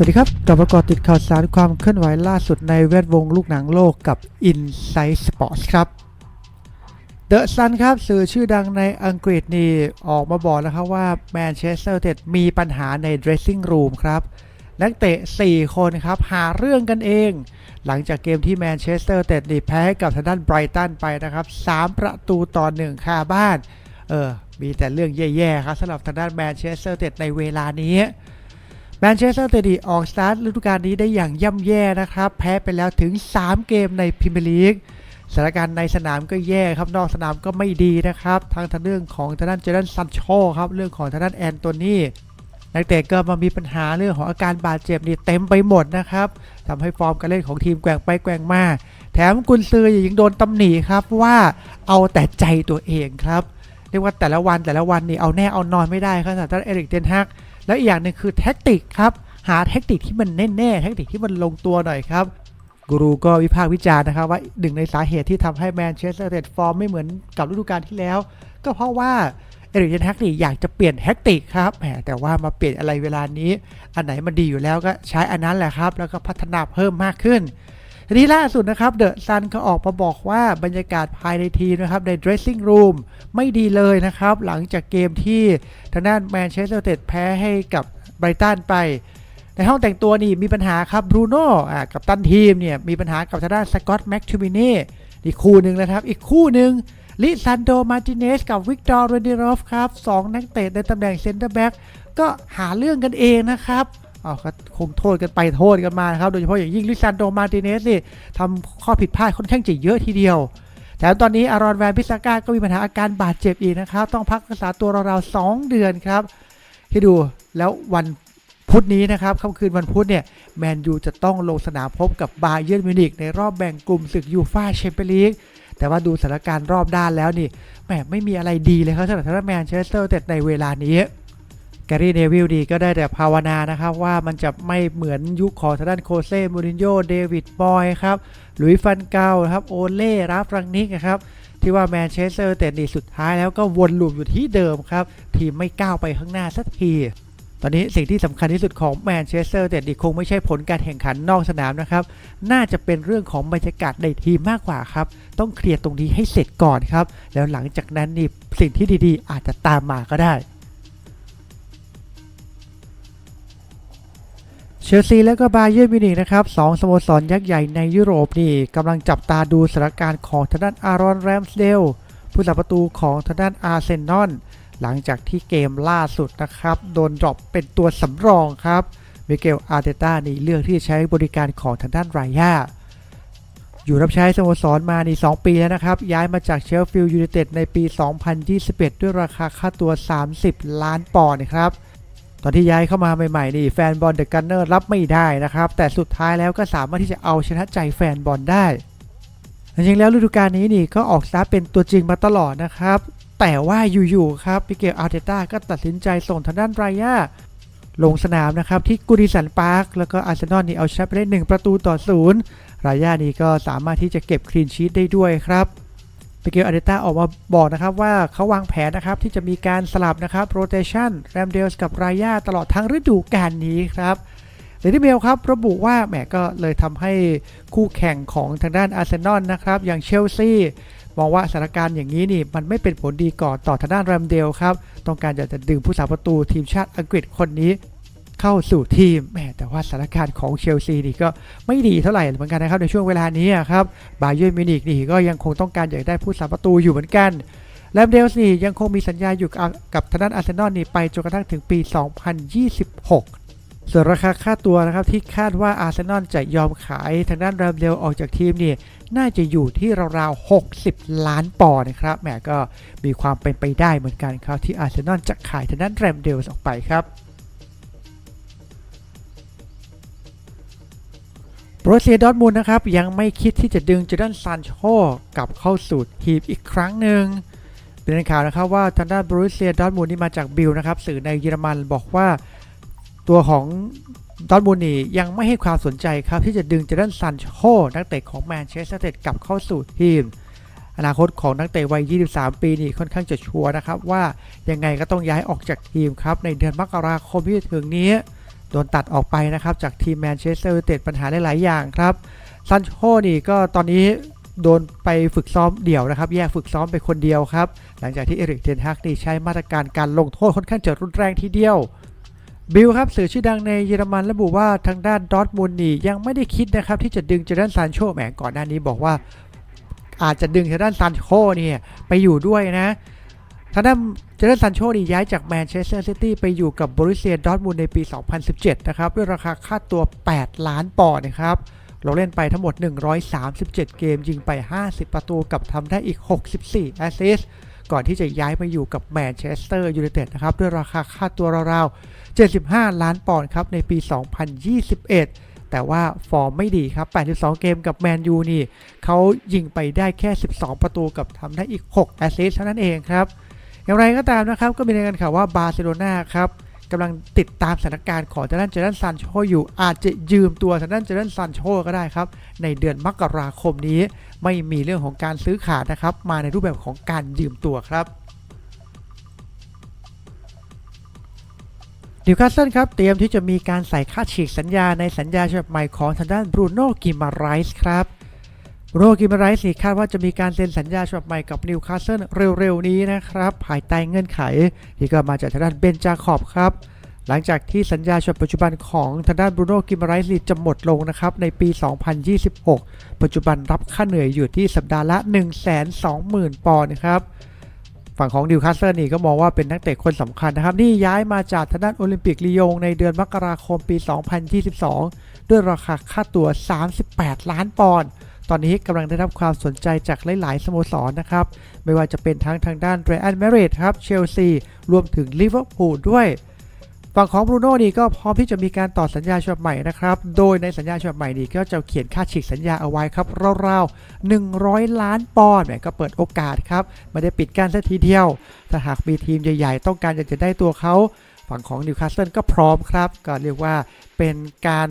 สวัสดีครับกลับมาเกาะติดข่าวสารความเคลื่อนไหวล่าสุดในแวดวงลูกหนังโลกกับ Inside Sports ครับ The Sun ครับสื่อชื่อดังในอังกฤษนี่ออกมาบอกนะครับว่าแมนเชสเตอร์เ t ดมีปัญหาใน dressing room ครับ นักเตะ 4 คนครับหาเรื่องกันเอง หลังจากเกมที่แมนเชสเตอร์เ t ดนี่แพ้กับทางด้านไบรตันไปนะครับ 3 ประตูต่อ1ค่าบ้าน เออ มีแต่เรื่องแย่ๆครับสำหรับทางด้านแมนเชสเตอร์เ t ดในเวลานี้ แมนเชสเตอร์เ t ดออกสตาร์ทฤดูกาลนี้ได้อย่างย่ำแย่นะครับ แพ้ไปแล้วถึง 3 เกมในพรีเมียร์ลีกสถานการณ์ในสนามก็แย่ครับนอกสนามก็ไม่ดีนะครับทั้งทางเรื่องของทางด้านเจดันซันโชครับเรื่องของทางด้านแอนโตนีนักเตะก็มามีปัญหาเรื่องของอาการบาดเจ็บนี่เต็มไปหมดนะครับทำให้ฟอร์มการเล่นของทีมแกว่งไปแกว่งมาแถมกุนซือยังโดนตำหนิครับว่าเอาแต่ใจตัวเองครับเรียกว่าแต่ละวันแต่ละวันนี่เอาแน่เอานอนไม่ได้ครับสำหรับท่านเอริกเทนฮัก แล้วอีกอย่างหนึ่งคือแท็กติกครับ หาแท็กติกที่มันแน่ๆแท็กติกที่มันลงตัวหน่อยครับกูรูก็วิพากษ์วิจารณ์นะครับว่าหนึ่งในสาเหตุที่ทำให้แมนเชสเตอร์เ t ดฟอร์มไม่เหมือนกับฤดูกาลที่แล้ว ก็เพราะว่าเอริกเทนแฮักนี่อยากจะเปลี่ยนแท็กติกครับแหมแต่ว่ามาเปลี่ยนอะไรเวลานี้ อันไหนมันดีอยู่แล้วก็ใช้อันนั้นแหละครับ แล้วก็พัฒนาเพิ่มมากขึ้น ทีนี้ล่าสุดนะครับเดอะซันก็ออกมาบอกว่าบรรยากาศภายในทีมนะครับใน dressing room ไม่ดีเลยนะครับ หลังจากเกมที่ทางด้านแมนเชสเตอร์เ t ดแพ้ให้กับไบรตันไป ในห้องแต่งตัวนี่มีปัญหาครับบรูโน่กับตันทีมเนี่ยมีปัญหากับทางด้านสกอตแม็กทูมินีอีกคู่หนึ่งนะครับ อีกคู่หนึ่งลิซันโดมาร์ติเนสกับวิกตอร์เรนเดรอฟครับสองนักเตะในตำแหน่งเซนเตอร์แบ็กก็หาเรื่องกันเองนะครับ อ๋อก็คงโทษกันไปโทษกันมานะครับ โดยเฉพาะอย่างยิ่งลิซันโดมาร์ติเนสนี่ทำข้อผิดพลาดค่อนข้างจะเยอะทีเดียว แถมตอนนี้อารอนแวนพิซาก้าก็มีปัญหาอาการบาดเจ็บอีกนะครับ ต้องพักรักษาตัวราวๆ2เดือนครับที่ดูแล้ววันพุธนี้นะครับค่ำคืนวันพุธเนี่ยแมนยูจะต้องลงสนามพบกับบาเยิร์นมิวนิกในรอบแบ่งกลุ่มศึกยูฟ่าแชมเปี้ยนลีกแต่ว่าดูสถานการณ์รอบด้านแล้วนี่แหมไม่มีอะไรดีเลยครับสำหรับทางแมนเชสเตอร์แต่ในเวลานี้ แกรี่เนวิลดีก็ได้แต่ภาวนานะครับ ว่ามันจะไม่เหมือนยุคของทางด้านโคเซ่มูรินโญ่เดวิดบอยครับหลุยฟันเกาครับโอเล่ราฟรังนิกครับที่ว่าแมนเชสเตอร์แต่นี่สุดท้ายแล้วก็วนลูปอยู่ที่เดิมครับ ทีมไม่ก้าวไปข้างหน้าสักทีตอนนี้สิ่งที่สำคัญที่สุดของแมนเชสเตอร์เด็ดคงไม่ใช่ผลการแข่งขันนอกสนามนะครับ น่าจะเป็นเรื่องของบรรยากาศในทีมมากกว่าครับ ต้องเคลียร์ตรงนี้ให้เสร็จก่อนครับ แล้วหลังจากนั้นนี่สิ่งที่ดีๆ อาจจะตามมาก็ได้ เชลซีและก็บาเยิร์นมิวนิกนะครับสองสโมสรยักษ์ใหญ่ในยุโรปนี่กำลังจับตาดูสถานการณ์ของทางด้านอารอนแรมสเดลผู้สับประตูของทางด้านอาร์เซนอลหลังจากที่เกมล่าสุดนะครับ โดนดรอปเป็นตัวสำรองครับมิเกลอาร์เตต้านี่เลือกที่จะใช้บริการของทางด้านไรย่าอยู่รับใช้สโมสรมาใน2ปีแล้วนะครับ ย้ายมาจากเชลฟิลด์ยูไนเต็ดในปี 2021 ด้วยราคาค่าตัว 30 ล้านปอนด์นะครับ ตอนที่ย้ายเข้ามาใหม่ๆนี่แฟนบอลเดอะกันเนอร์รับไม่ได้นะครับ แต่สุดท้ายแล้วก็สามารถที่จะเอาชนะใจแฟนบอลได้จริงๆแล้วฤดูกาลนี้นี่ก็ออกสตาเป็นตัวจริงมาตลอดนะครับ แต่ว่าอยู่ๆครับปิเกลอาร์เตต้าก็ตัดสินใจส่งทางด้านไรย่าลงสนามนะครับที่กูดิสันพาร์คแล้วก็อาร์เซนอลนี่เอาชนะไปได้1ประตูต่อศูนย์ไรย่านี่ก็สามารถที่จะเก็บคลีนชีตได้ด้วยครับ ปิเกลอาร์เตต้าออกมาบอกนะครับว่าเขาวางแผนนะครับที่จะมีการสลับนะครับโรเตชันแรมเดลส์กับไรย่าตลอดทั้งฤดูกาลนี้ครับเดลิเมลครับระบุว่าแหมก็เลยทำให้คู่แข่งของทางด้านอาร์เซนอลนะครับอย่างเชลซีมองว่าสถานการณ์อย่างนี้นี่มันไม่เป็นผลดีก่อนต่อทางด้านแรมเดลครับ ต้องการอยากจะดึงผู้สาประตูทีมชาติอังกฤษคนนี้ เข้าสู่ทีมแหมแต่ว่าสถานการณ์ของเชลซีนี่ก็ไม่ดีเท่าไหร่เหมือนกันนะครับในช่วงเวลานี้อะครับบาเยิร์นมิวนิกนี่ก็ยังคงต้องการอยากได้ผู้สาประตูอยู่เหมือนกันแรมเดลส์นี่ยังคงมีสัญญาอยู่กับกับทางด้านอาร์เซนอลนี่ไปจนกระทั่งถึงปี 2026 ส่วนราคาค่าตัวนะครับที่คาดว่าอาร์เซนอลจะยอมขายทางด้านแรมเดลออกจากทีมนี่น่าจะอยู่ที่ราวๆ 60 ล้านปอนด์นะครับแหมก็มีความเป็นไปได้เหมือนกันครับที่อาร์เซนอลจะขายทางด้านแรมเดลออกไปครับ โบรเซียดอร์ทมุนนะครับ ยังไม่คิดที่จะดึงเจดันซานโชกลับเข้าสู่ทีมอีกครั้งหนึ่งเป็นข่าวนะครับว่าทางด้านบรูเซียดอร์ทมุนนี่มาจากบิลนะครับสื่อในเยอรมันบอกว่าตัวของดอร์ทมูลนี่ยังไม่ให้ความสนใจครับที่จะดึงเจดันซันโชนักเตะของแมนเชสเตอร์เตดกลับเข้าสู่ทีม อนาคตของนักเตะวัย 23 ปีนี่ค่อนข้างจะชัวร์นะครับว่ายังไงก็ต้องย้ายออกจากทีมครับในเดือนมกราคมที่จะถึงนี้ โดนตัดออกไปนะครับ จากทีมแมนเชสเตอร์ยูไนเต็ดปัญหาหลาย ๆ อย่างครับซันโชนี่ก็ตอนนี้โดนไปฝึกซ้อมเดี่ยวนะครับ แยกฝึกซ้อมไปคนเดียวครับ หลังจากที่เอริกเทนฮักนี่ใช้มาตรการการลงโทษค่อนข้างจะรุนแรงทีเดียว บิลครับสื่อชื่อดังในเยอรมันระบุว่าทางด้านดอทมุนนี่ยังไม่ได้คิดนะครับ ที่จะดึงเจอร์นซานโชแหมก่อนหน้านี้บอกว่า อาจจะดึงเจอร์นซานโชเนี่ยไปอยู่ด้วยนะทางด้าน เจอร์แดนซานโชนี่ย้ายจากแมนเชสเตอร์ซิตี้ไปอยู่กับบรูเซียดอร์ทมุนในปี 2017 นะครับ ด้วยราคาค่าตัว 8 ล้านปอนด์นะครับ เราเล่นไปทั้งหมด 137 เกม ยิงไป 50 ประตูกับทำได้อีก 64 แอสซิสต์ก่อนที่จะย้ายมาอยู่กับแมนเชสเตอร์ยูไนเต็ดนะครับ ด้วยราคาค่าตัวราวๆ 75 ล้านปอนด์ครับ ในปี 2021แต่ว่าฟอร์มไม่ดีครับ 82 เกมกับแมนยูนี่เขายิงไปได้แค่ 12 ประตูกับทำได้อีก 6 แอสซิสต์เท่านั้นเองครับ อย่างไรก็ตามนะครับก็มีรายงานข่าวว่าบาร์เซโลนาครับกำลังติดตามสถานการณ์ของทานเจดันซันโชอยู่อาจจะยืมตัวทานเจดันซันโชก็ได้ครับ ในเดือนมกราคมนี้ไม่มีเรื่องของการซื้อขาดนะครับ มาในรูปแบบของการยืมตัวครับนิวคาสเซิลครับเตรียมที่จะมีการใส่ค่าฉีกสัญญาในสัญญาฉบับใหม่ของทางด้านบรูโน่กิมาไรส์ครับ โรกิมาไรส์นี่คาดว่าจะมีการเซ็นสัญญาฉบับใหม่กับนิวคาสเซิลเร็วๆนี้นะครับ ภายใต้เงื่อนไข ที่ก็มาจากทางด้านเบนจาคอบครับ หลังจากที่สัญญาฉบับปัจจุบันของทางด้านบรูโน่กิมาไรส์นี่จะหมดลงนะครับ ในปี 2026 ปัจจุบันรับค่าเหนื่อยอยู่ที่สัปดาห์ละ 120,000 ปอนด์นะครับฝั่งของนิวคาสเซิลนี่ก็มองว่าเป็นนักเตะคนสำคัญนะครับ นี่ย้ายมาจากทางด้านโอลิมปิกลียงในเดือนมกราคมปี 2022 ด้วยราคาค่าตัว 38 ล้านปอนด์ ตอนนี้กำลังได้รับความสนใจจากหลาย ๆ สโมสรนะครับ ไม่ว่าจะเป็นทั้งทางด้านเรอันเมริดครับ เชลซี รวมถึงลิเวอร์พูลด้วย ฝั่งของบรูโน่นี่ก็พร้อมที่จะมีการต่อสัญญาฉบับใหม่นะครับ โดยในสัญญาฉบับใหม่นี่ก็จะเขียนค่าฉีกสัญญาเอาไว้ครับราวๆ 100 ล้านปอนด์แหมก็เปิดโอกาสครับ ไม่ได้ปิดกั้นสักทีเดียว ถ้าหากมีทีมใหญ่ ๆ ต้องการอยากจะได้ตัวเขาฝั่งของนิวคาสเซิลก็พร้อมครับ ก็เรียกว่าเป็นการ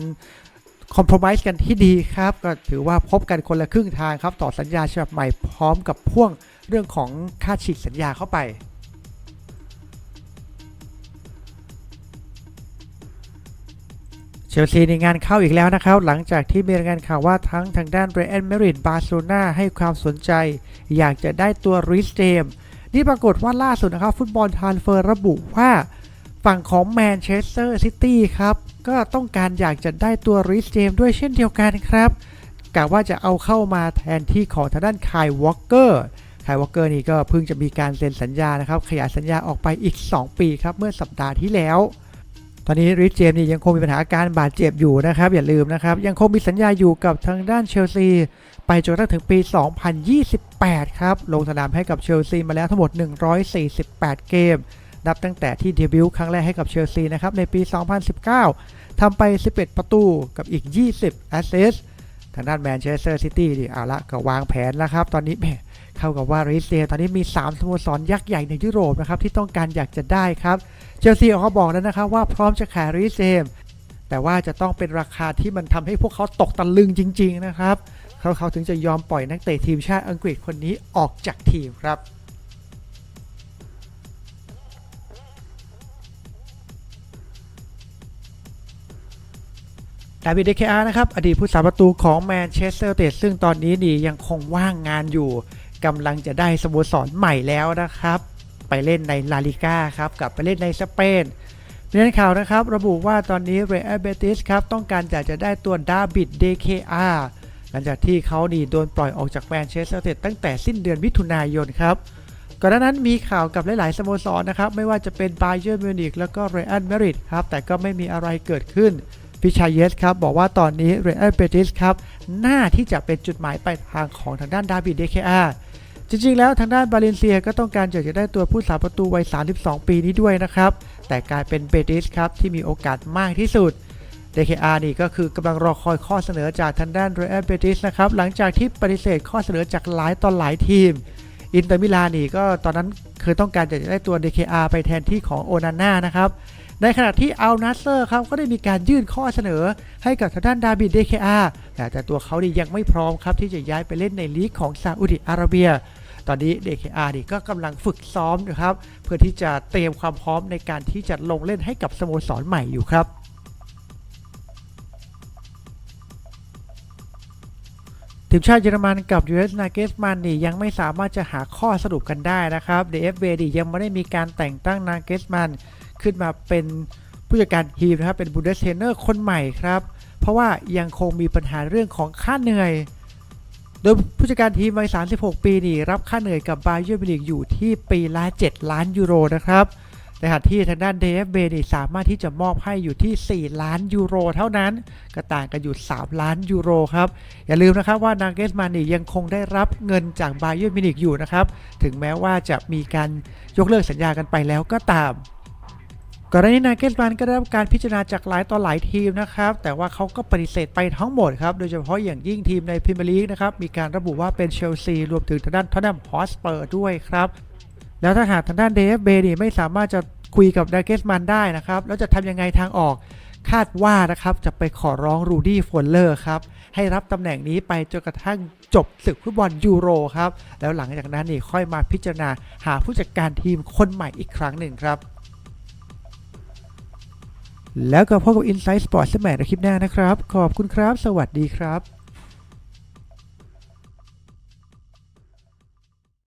คอม p r o m i s e กันที่ดีครับ ก็ถือว่าพบกันคนละครึ่งทางครับ ต่อสัญญาฉบับใหม่พร้อมกับพ่วงเรื่องของค่าฉีกสัญญาเข้าไปเชลซีในงานเข้าอีกแล้วนะครับ หลังจากที่มีรายงานข่าวว่าทั้งทางด้านเรอันเมริดบาร์เซโลนาให้ความสนใจ อยากจะได้ตัวริสเจมนี่ปรากฏว่าล่าสุดนะครับ ฟุตบอลทานเฟอร์ระบุว่า ฝั่งของแมนเชสเตอร์ซิตี้ครับ ก็ต้องการอยากจะได้ตัวริสเจมด้วยเช่นเดียวกันครับกะว่าจะเอาเข้ามาแทนที่ของทางด้านคายวอลเกอร์คายวอลเกอร์นี่ก็เพิ่งจะมีการเซ็นสัญญานะครับ ขยายสัญญาออกไปอีก 2 ปีครับ เมื่อสัปดาห์ที่แล้ว ตอนนี้ริชเจมนี่ยังคงมีปัญหาอาการบาดเจ็บอยู่นะครับ อย่าลืมนะครับ ยังคงมีสัญญาอยู่กับทางด้านเชลซี ไปจนกระทั่งถึงปี 2028 ครับ ลงสนามให้กับเชลซีมาแล้วทั้งหมด 148 เกม นับตั้งแต่ที่เดบิวต์ครั้งแรกให้กับเชลซีนะครับในปี 2019 ทำไป 11 ประตูกับอีก 20 แอสซิสทางด้านแมนเชสเตอร์ซิตี้นี่เอาละก็วางแผนแล้วครับ ตอนนี้แหมเข้ากับว่าริสเจมส์ตอนนี้มี 3สโมสรยักษ์ใหญ่ในยุโรปนะครับที่ต้องการอยากจะได้ครับ เชลซีออกมาบอกแล้วนะครับว่าพร้อมจะขายริสเจมส์แต่ว่าจะต้องเป็นราคาที่มันทำให้พวกเขาตกตะลึงจริง ๆ นะครับเขาเขาถึงจะยอมปล่อยนักเตะทีมชาติอังกฤษคนนี้ออกจากทีมครับ ดาวิดเดเคอาร์นะครับ อดีตผู้สาประตูของแมนเชสเตอร์เตดซึ่งตอนนี้นี่ยังคงว่างงานอยู่กำลังจะได้สโมสรใหม่แล้วนะครับ ไปเล่นในลาลิก้าครับกลับไปเล่นในสเปนมีรายงานข่าวนะครับ ระบุว่าตอนนี้เรอัลเบติสครับ ต้องการอยากจะได้ตัวดาวิดเดเคอาร์หลังจากที่เขานี่โดนปล่อยออกจากแมนเชสเตอร์เตดตั้งแต่สิ้นเดือนมิถุนายนครับก่อนหน้านั้นมีข่าวกับหลาย ๆ สโมสรนะครับ ไม่ว่าจะเป็นบาเยอร์มิวนิกแล้วก็เรอัลเมริดครับ แต่ก็ไม่มีอะไรเกิดขึ้น ฟิชาเยสครับบอกว่าตอนนี้เรอัลเบติสครับหน้าที่จะเป็นจุดหมายปลายทางของทางด้านดาวิดเดเคอาจริงๆแล้วทางด้านบาเลนเซียก็ต้องการอยากจะได้ตัวผู้สาประตูวัย 32 ปีนี้ด้วยนะครับ แต่กลายเป็นเบติสครับที่มีโอกาสมากที่สุด DKR นี่ก็คือกำลังรอคอยข้อเสนอจากทางด้านเรอัลเบติสนะครับหลังจากที่ปฏิเสธข้อเสนอจากหลายต่อหลายทีมอินเตอร์มิลานนี่ก็ตอนนั้นเคยต้องการจะได้ตัว DKR ไปแทนที่ของโอนาน่านะครับ ในขณะที่อัลนัสเซอร์ครับก็ได้มีการยื่นข้อเสนอให้กับทางด้านดาบิดเดคอาแต่แต่ตัวเขาดียังไม่พร้อมครับที่จะย้ายไปเล่นในลีกของซาอุดิอาระเบีย ตอนนี้เดคอาดีก็กำลังฝึกซ้อมนะครับเพื่อที่จะเตรียมความพร้อมในการที่จะลงเล่นให้กับสโมสรใหม่อยู่ครับทีมชาติเยอรมันกับ US n a g e s m a n นี่ยังไม่สามารถจะหาข้อสรุปกันได้นะครับ DFB ดียังไม่ได้มีการแต่งตั้ง n a g e s m a n ขึ้นมาเป็นผู้จัดการทีมนะครับเป็นบูเดสเทนเนอร์คนใหม่ครับ เพราะว่ายังคงมีปัญหาเรื่องของค่าเหนื่อย โดยผู้จัดการทีมวัย 36 ปีนี่รับค่าเหนื่อยกับบาเยอร์มิลิกอยู่ที่ปีละ 7 ล้านยูโรนะครับในขณะที่ทางด้าน DFB นี่สามารถที่จะมอบให้อยู่ที่ 4 ล้านยูโรเท่านั้น ก็ต่างกันอยู่ 3 ล้านยูโรครับ อย่าลืมนะครับว่านางเกสมานี่ยังคงได้รับเงินจากบาเยอร์มินิกอยู่นะครับ ถึงแม้ว่าจะมีการยกเลิกสัญญากันไปแล้วก็ตาม ก่อนหน้านี้นางเกสแมนก็ได้รับการพิจารณาจากหลายต่อหลายทีมนะครับ แต่ว่าเขาก็ปฏิเสธไปทั้งหมดครับ โดยเฉพาะอย่างยิ่งทีมในพรีเมียร์ลีกนะครับ มีการระบุว่าเป็นเชลซี รวมถึงทางด้านทอตแนมฮอสเปอร์ด้วยครับ แล้วถ้าหากทางด้าน DFB นี่ไม่สามารถจะคุยกับดาเกสแมนได้นะครับ แล้วจะทำยังไงทางออกคาดว่านะครับจะไปขอร้องรูดี้ฟอนเลอร์ครับ ให้รับตำแหน่งนี้ไปจนกระทั่งจบศึกฟุตบอลยูโรครับ แล้วหลังจากนั้นนี่ค่อยมาพิจารณาหาผู้จัดการทีมคนใหม่อีกครั้งหนึ่งครับ แล้วก็พบกับ Inside Sports สมัยในคลิปหน้านะครับ ขอบคุณครับ สวัสดีครับ